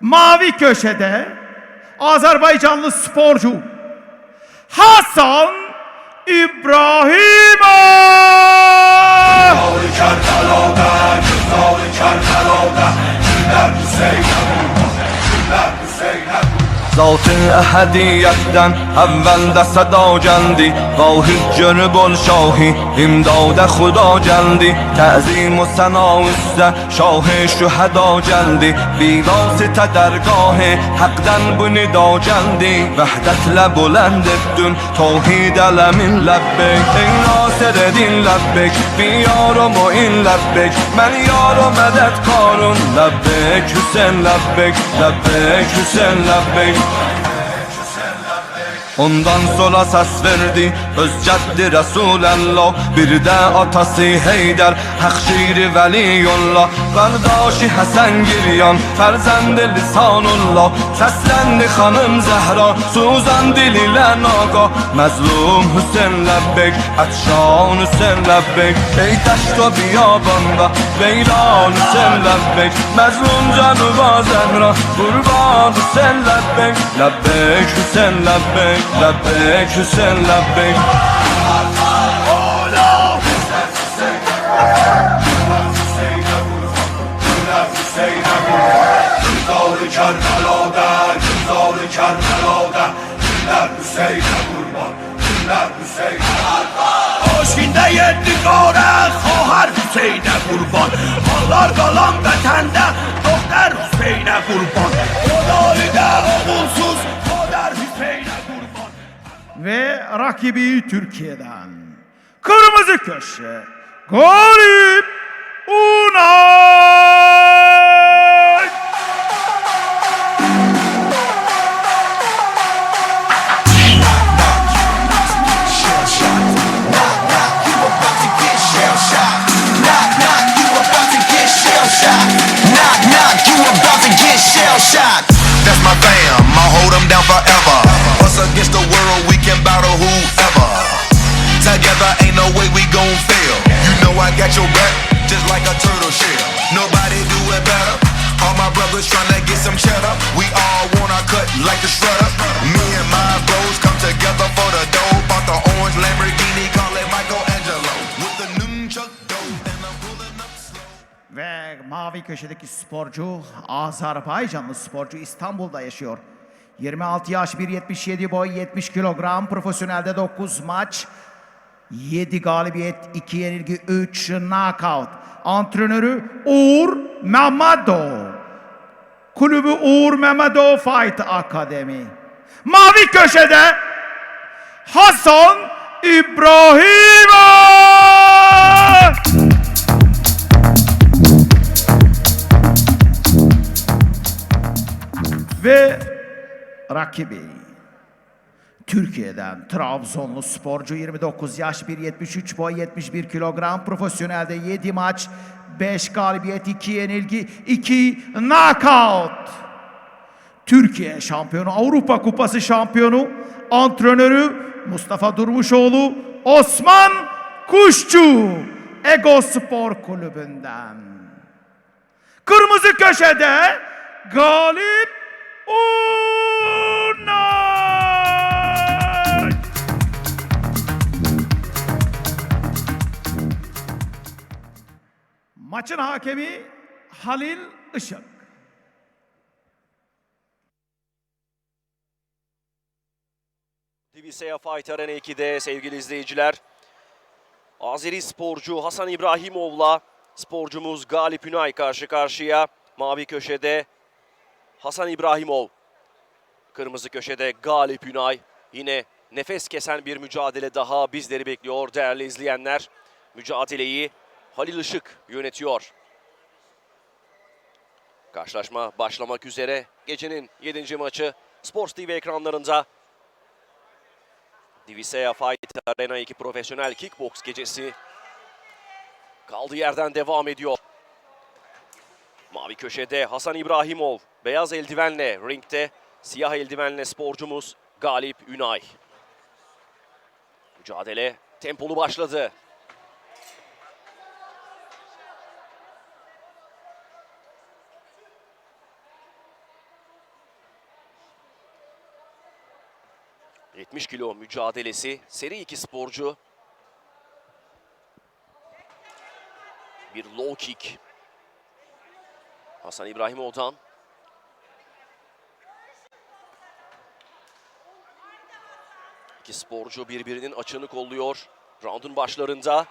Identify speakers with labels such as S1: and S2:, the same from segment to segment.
S1: Mavi köşede Azerbaycanlı sporcu Hasan İbrahimov.
S2: Zat احدیتدن اول صدا جندی. واحد جرب شاهی امداد خدا جندی. تعظیم و سنا شاه شهدا جندی. بیواسطه درگاه حقدن bu nida جندی. وحدت بلند دون توحید علمین لبک. ای ناصر دین لبک بیارم و این لبک. من یارم مدد کارون لبک حسین لبک لبک حسین لبک. Thank you. Ondan sonra ses verdi öz cəddi Resulallah Bir də atası Heydər Haq şiri Vəliyullah. Qardaşı Həsən Giryan Fərzəndi Lisanullah. Səsləndi xanım Zəhra Suzan dil ilə naqa Məzlum Hüseyn Ləbbek Ətşan Hüseyn Ləbbek. Ey o biyabanda Leylan Hüseyn Ləbbek. Məzlum Cənuba Zəhra Qurban Hüseyn Ləbbek. Ləbbek Hüseyn Ləbbek Ləbbek Hüseyn Ləbbek
S3: Dağlı Kerbela'da, Dağlı Kerbela'da Kimler Hüseyin'e kurban, kimler Hüseyin'e Aşkinde yetti kare, Xahar Hüseyin'e kurban. Ağlar kalan vətəndə, Doktor Hüseyin'e kurban
S1: rakibi Türkiye'den. Kırmızı köşe Galip Unay.
S4: I got your back, just like a turtle shell. Nobody do it better. All my brothers tryna get some cheddar. We all wanna cut like the shredder. Me and my bros come together for the dough. Bought the orange Lamborghini, call it Michelangelo. With the nunchuck dough, and I'm pulling up slow.
S1: Ve mavi köşedeki sporcu Azerbaycanlı sporcu İstanbul'da yaşıyor. 26 yaş 1.77 boy 70 kilogram profesyonelde 9 maç 7 galibiyet 2 yenilgi 3 knockout. Antrenörü Uğur Memedov. Kulübü Uğur Memedov Fight Akademi. Mavi köşede Hasan İbrahimov. Ve rakibi Türkiye'den Trabzonlu sporcu 29 yaş 1.73 boy 71 kilogram profesyonelde 7 maç 5 galibiyet 2 yenilgi 2 knockout. Türkiye şampiyonu Avrupa Kupası şampiyonu antrenörü Mustafa Durmuşoğlu Osman Kuşçu Ego Spor Kulübü'nden. Kırmızı köşede Galip Unay. Maçın hakemi Halil Işık.
S5: Divisea Fight Arena 2'de sevgili izleyiciler. Azeri sporcu Hasan İbrahimov'la sporcumuz Galip Ünay karşı karşıya. Mavi köşede Hasan İbrahimov. Kırmızı köşede Galip Ünay. Yine nefes kesen bir mücadele daha bizleri bekliyor değerli izleyenler. Mücadeleyi Halil Işık yönetiyor. Karşılaşma başlamak üzere. Gecenin 7. maçı Sports TV ekranlarında. Divisea Fight Arena 2 profesyonel kickbox gecesi kaldığı yerden devam ediyor. Mavi köşede Hasan İbrahimov, beyaz eldivenle ringde, siyah eldivenle sporcumuz Galip Ünay. Mücadele tempolu başladı. 70 kilo mücadelesi. Seri 2 sporcu. Bir low kick. Hasan İbrahimov'dan. İki sporcu birbirinin açığını kolluyor. Round'un başlarında.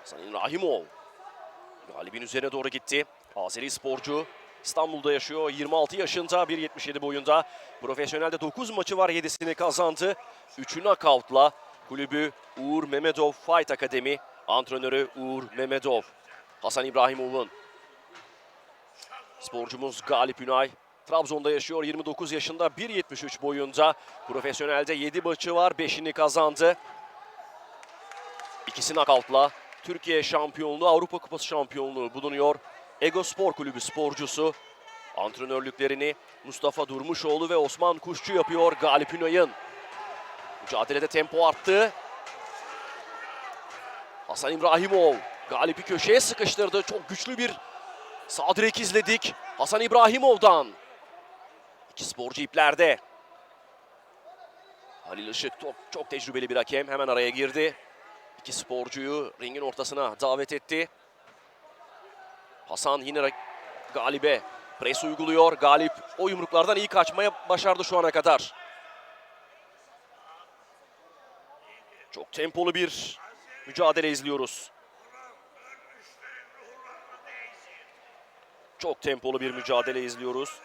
S5: Hasan İbrahimov. Galibin üzerine doğru gitti. Azeri sporcu İstanbul'da yaşıyor. 26 yaşında, 1.77 boyunda. Profesyonelde 9 maçı var, 7'sini kazandı. 3'ü knockout'la kulübü Uğur Memedov Fight Akademi. Antrenörü Uğur Memedov. Hasan İbrahimov'un sporcumuz Galip Ünay. Trabzon'da yaşıyor, 29 yaşında, 1.73 boyunda. Profesyonelde 7 maçı var, 5'ini kazandı. İkisi knockout'la Türkiye şampiyonluğu, Avrupa Kupası şampiyonluğu bulunuyor. Ego Spor Kulübü sporcusu. Antrenörlüklerini Mustafa Durmuşoğlu ve Osman Kuşçu yapıyor Galip Ünay'ın. Mücadelede tempo arttı. Hasan İbrahimov Galip'i köşeye sıkıştırdı. Çok güçlü bir sağ direk izledik. Hasan İbrahimov'dan. İki sporcu iplerde. Halil Işık çok, çok tecrübeli bir hakem. Hemen araya girdi. İki sporcuyu ringin ortasına davet etti. Hasan yine Galip'e pres uyguluyor. Galip o yumruklardan iyi kaçmaya başardı şu ana kadar. Çok tempolu bir mücadele izliyoruz. Çok tempolu bir mücadele izliyoruz.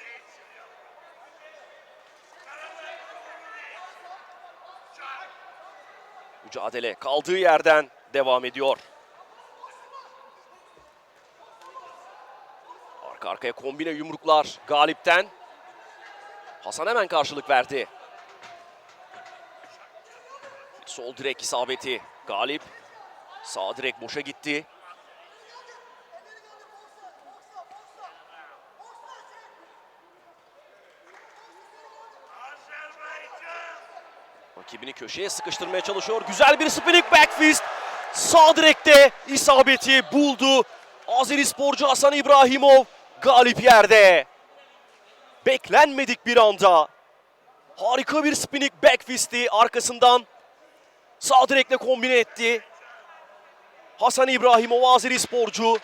S5: Mücadele kaldığı yerden devam ediyor. Arka arkaya kombine yumruklar Galip'ten. Hasan hemen karşılık verdi. Sol direk isabeti Galip. Sağ direk boşa gitti. Rakibini köşeye sıkıştırmaya çalışıyor. Güzel bir spinning back fist. Sağ direkte isabeti buldu. Azeri sporcu Hasan İbrahimov galip yerde. Beklenmedik bir anda. Harika bir spinning back fisti arkasından sağ direkle kombine etti. Hasan İbrahimov Azeri sporcu.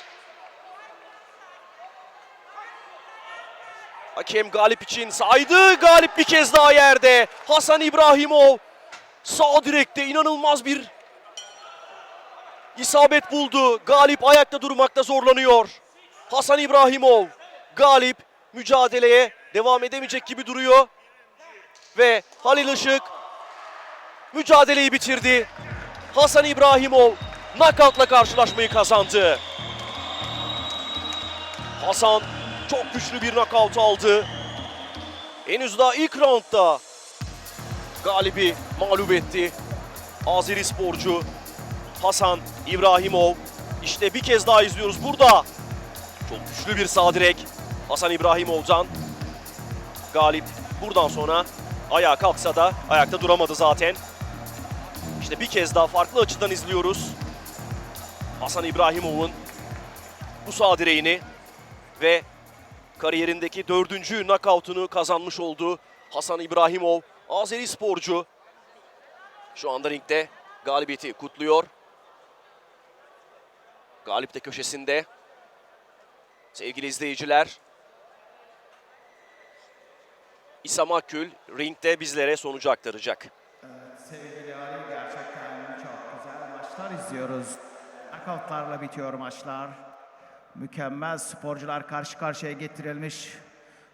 S5: Hakem Galip için saydı. Galip bir kez daha yerde. Hasan İbrahimov sağ direkte inanılmaz bir isabet buldu. Galip ayakta durmakta zorlanıyor. Hasan İbrahimov Galip mücadeleye devam edemeyecek gibi duruyor. Ve Halil Işık mücadeleyi bitirdi. Hasan İbrahimov knockoutla karşılaşmayı kazandı. Hasan çok güçlü bir knockout aldı. Henüz daha ilk roundda galibi mağlup etti. Azeri sporcu Hasan İbrahimov. İşte bir kez daha izliyoruz burada. Çok güçlü bir sağ direk Hasan İbrahimov'dan. Galip buradan sonra ayağa kalksa da ayakta duramadı zaten. İşte bir kez daha farklı açıdan izliyoruz. Hasan İbrahimov'un bu sağ direğini ve kariyerindeki dördüncü knockout'unu kazanmış oldu. Hasan İbrahimov, Azeri sporcu. Şu anda ringde galibiyeti kutluyor. Galip de köşesinde. Sevgili izleyiciler. İsam Akgül ringde bizlere sonucu aktaracak.
S1: Sevgili Ali gerçekten çok güzel maçlar izliyoruz. Knockoutlarla bitiyor maçlar. Mükemmel sporcular karşı karşıya getirilmiş.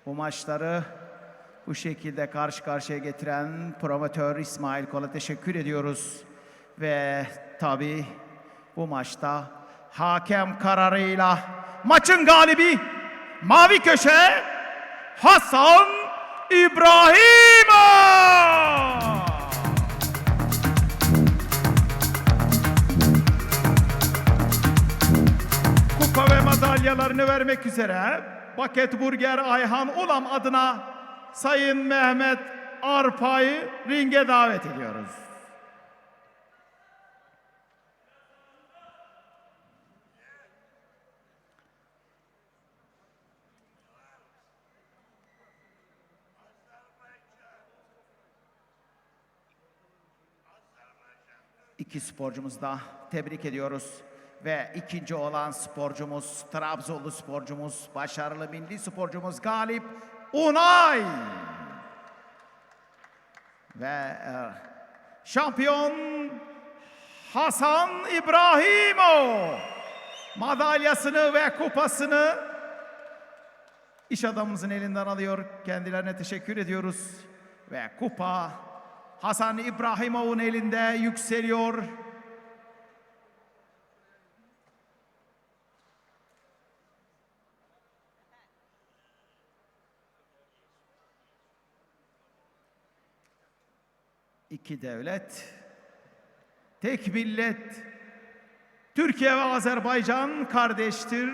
S1: Bu maçları bu şekilde karşı karşıya getiren promotör İsmail Kol'a teşekkür ediyoruz. Ve tabii bu maçta hakem kararıyla maçın galibi mavi köşe Hasan İbrahimov. kupa ve madalyalarını vermek üzere Baket Burger Ayhan Ulam adına Sayın Mehmet Arpa'yı ringe davet ediyoruz. İki sporcumuzu da tebrik ediyoruz. Ve ikinci olan sporcumuz, Trabzonlu sporcumuz, başarılı milli sporcumuz Galip Unay. Ve e, şampiyon Hasan İbrahimov madalyasını ve kupasını iş adamımızın elinden alıyor. Kendilerine teşekkür ediyoruz. Ve kupa Hasan İbrahimov'un elinde yükseliyor. İki devlet, tek millet, Türkiye ve Azerbaycan kardeştir.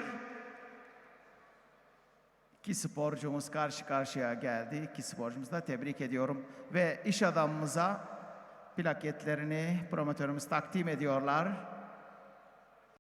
S1: İki sporcumuz karşı karşıya geldi. İki sporcumuzu da tebrik ediyorum. Ve iş adamımıza plaketlerini promotörümüz takdim ediyorlar.